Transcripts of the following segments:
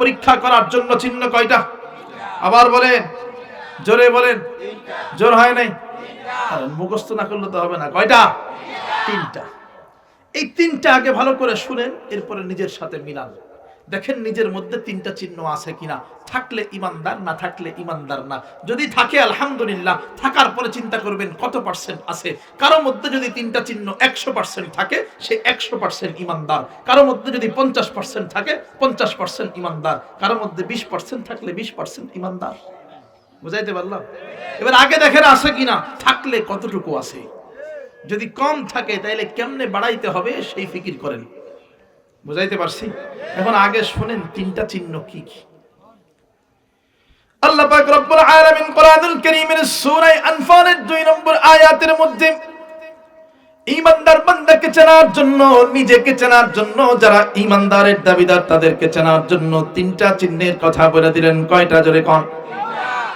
পরীক্ষা করার জন্য চিহ্ন কয়টা? আবার বলেন, জোরে বলেন, জোর হয় নাই? মুখস্থ না করলে তো হবে না। কয়টা? তিনটা। এই তিনটা আগে ভালো করে শুনেন, এরপরে নিজের সাথে মিলান। দেখেন নিজের মধ্যে তিনটা চিহ্ন আছে কিনা। থাকলে ইমানদার, না থাকলে ইমানদার না। যদি থাকে, আলহামদুলিল্লাহ, থাকার পরে চিন্তা করবেন কত পার্সেন্ট আছে। কারও মধ্যে যদি তিনটা চিহ্ন একশো পার্সেন্ট থাকে, সে একশো পার্সেন্ট ইমানদার। কারও মধ্যে যদি পঞ্চাশ পার্সেন্ট থাকে, পঞ্চাশ পার্সেন্ট ইমানদার। কারও মধ্যে বিশ পার্সেন্ট থাকলে বিশ পার্সেন্ট ইমানদার। বুঝাইতে পারলাম? এবার আগে দেখেন আছে কিনা? থাকলে কতটুকু আছে? যদি কম থাকে, তাইলে কেমনে বাড়াইতে হবে? সেই ফিকির করেন। বুঝাইতে পারছি? এখন আগে শোনেন তিনটা চিহ্ন কি কি। আল্লাহ পাক রব্বুল আলামিন কোরআনুল কারীমের সূরা আনফালের 2 নম্বর আয়াতের মধ্যে ইমানদার বান্দাকে চেনার জন্য, নিজেকে চেনার জন্য, যারা ইমানদারের দাবিদার তাদেরকে চেনার জন্য তিনটা চিহ্নের কথা বলে দিলেন। কয়টা জোরে কোন?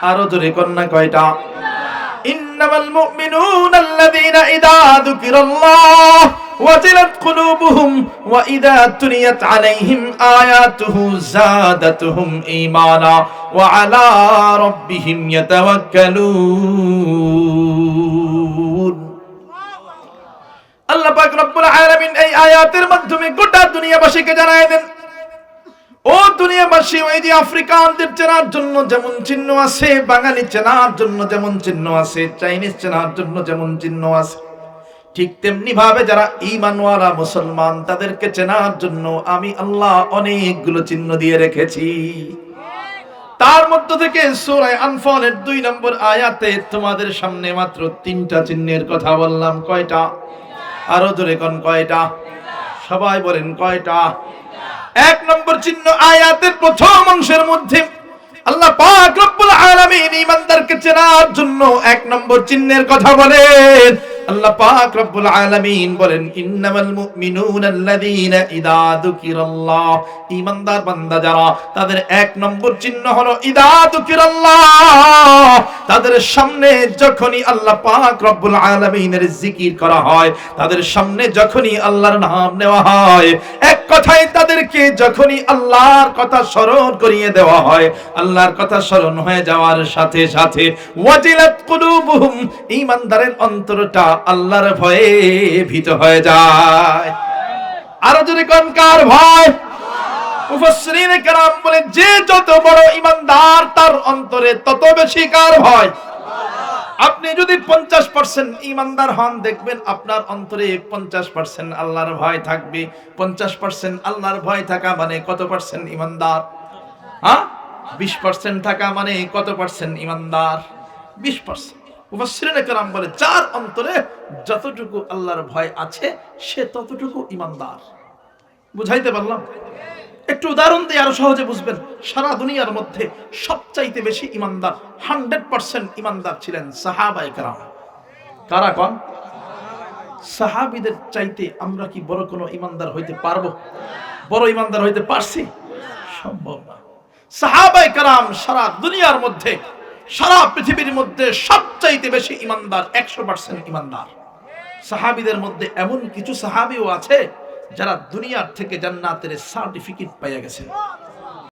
আরও জোরে কোন না কয়টা? ইন্নামাল মুমিনুন আল্লাযীনা ইযা যুকিরাল্লাহ। ওয়াজিলাত কুলুবুহুম আল্লাহ পাক রব্বুল আলামিন এই আয়াতের মাধ্যমে গোটা দুনিয়াবাসীকে জানায় দেন। ও দুনিয়াবাসী, ওই যে আফ্রিকানদের চেনার জন্য যেমন চিহ্ন আছে, বাঙালি চেনার জন্য যেমন চিহ্ন আছে, চাইনিজ চেনার জন্য যেমন চিহ্ন আছে ঠিক তেমনি ভাবে যারা ইমানওয়ালা মুসলমান, তাদেরকে চেনার জন্য আমি আল্লাহ অনেকগুলো চিহ্ন দিয়ে রেখেছি। তার মধ্য থেকে সূরা আনফালের দুই নম্বর আয়াতে তোমাদের সামনে মাত্র তিনটা চিহ্নের কথা বললাম। কয়টা? আরও জোরে কোন কয়টা? সবাই বলেন কয়টা? এক নম্বর চিহ্ন আয়াতের প্রথম অংশের মধ্যে আল্লাহ পাক রব্বুল আলামিন ঈমানদারকে চেনার জন্য এক নম্বর চিহ্নের কথা বলেন। আল্লাহ পাক রব্বুল আলামিন বলেন, ইন্নামাল মুমিনুনা আল্লাযীনা ইযা যুকিরাল্লাহ। ঈমানদার বান্দা যারা, তাদের এক নম্বর চিহ্ন হলো ইযা যুকিরাল্লাহ। তাদের সামনে যখনই আল্লাহ পাক রব্বুল আলামিনের জিকির করা হয়, তাদের সামনে যখনই আল্লাহর নাম নেওয়া হয়, এক কথায় তাদেরকে যখনই আল্লাহর কথা স্মরণ করিয়ে দেওয়া হয়, আল্লাহর কথা স্মরণ হয়ে যাওয়ার সাথে সাথে ওয়াজিলাত কুলুবুহুম, ঈমানদারের অন্তরটা আল্লাহর ভয়ে ভীত হয়ে যায়। আরও যদি কোন, কার ভয়? বলে, যে যত বড় ঈমানদার তার অন্তরে তত বেশি কার ভয়? আপনি যদি পঞ্চাশ পার্সেন্ট ইমানদার হন, দেখবেন আপনার অন্তরে পঞ্চাশ পার্সেন্ট আল্লাহর ভয় থাকবে। পঞ্চাশ পার্সেন্ট আল্লাহর ভয় থাকা মানে কত পার্সেন্ট ইমানদার? হ্যাঁ? বিশ পার্সেন্ট থাকা মানে কত পার্সেন্ট ইমানদার? বিশ পার্সেন্ট যার অন্তরে যতটুকু আল্লাহর ভয় আছে, সে ততটুকু ইমানদার। বুঝাইতে পারলাম? একটু উদাহরণ দিয়ে আরও সহজে বুঝবেন। সারা দুনিয়ার মধ্যে সবচাইতে বেশি ইমানদার, হান্ড্রেড পার্সেন্ট ইমানদার ছিলেন সাহাবাই কারা কন? সাহাবিদের চাইতে আমরা কি বড় কোনো ইমানদার হইতে পারব? বড় ইমানদার হইতে পারছি? সম্ভব না। সাহাবাই কারাম সারা দুনিয়ার মধ্যে সারা পৃথিবীর মধ্যে সবচাইতে বেশি ইমানদার, একশো পার্সেন্ট ইমানদার। সাহাবিদের মধ্যে এমন কিছু সাহাবিও আছে যারা দুনিয়ার থেকে জান্নাতের সার্টিফিকেট পাইয়া গেছে